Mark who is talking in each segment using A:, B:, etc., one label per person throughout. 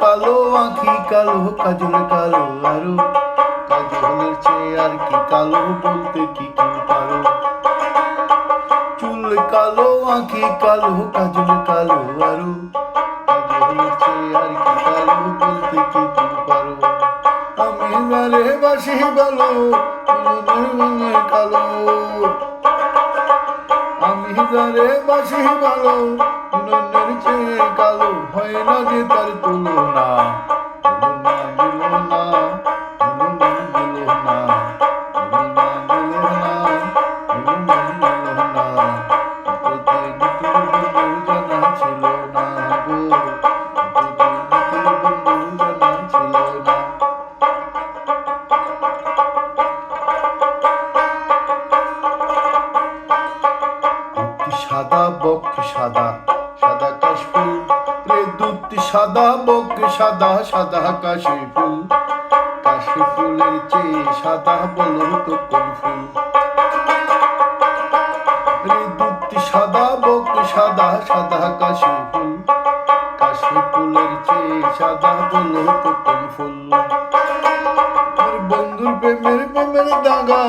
A: কালো আখি, কালো কাজল, কালো আরও। কাজলের চেয়ে আর কি কালো বলতে কি কেউ পারো? চুল কালো আখি, কালো কাজল, কালো আরও। কাজলের চেয়ে আর কি কালো বলতে কি কেউ পারো? আমি জানে বাসি ভালো কালো। যারে বাসি ভালো নন্দের চেয়ে কালো হয় না যে তার তুলনা। সাদা বক সাদা সাদা কাশফুল। রে দুধটি সাদা বক সাদা সাদা কাশি ফুল চেয়ে সাদা বলো তো কোন ফুল? রে দুধটি সাদা বক সাদা সাদা কাশি ফুল কাশি ফুলের চেয়ে সাদা বলো তো কোন ফুল? বন্ধুর প্রেমের প্রেমের দাগা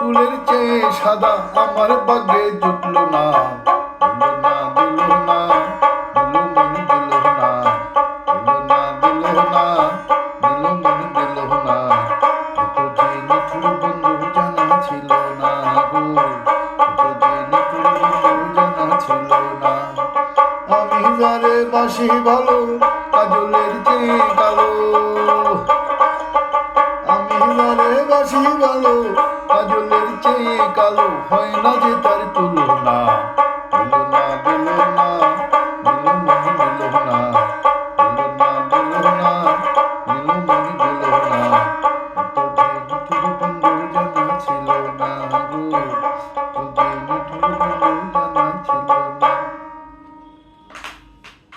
A: কাশফুলের চেয়ে সাদা আমার বাগে জুটলো না। দিল না দিল না দিল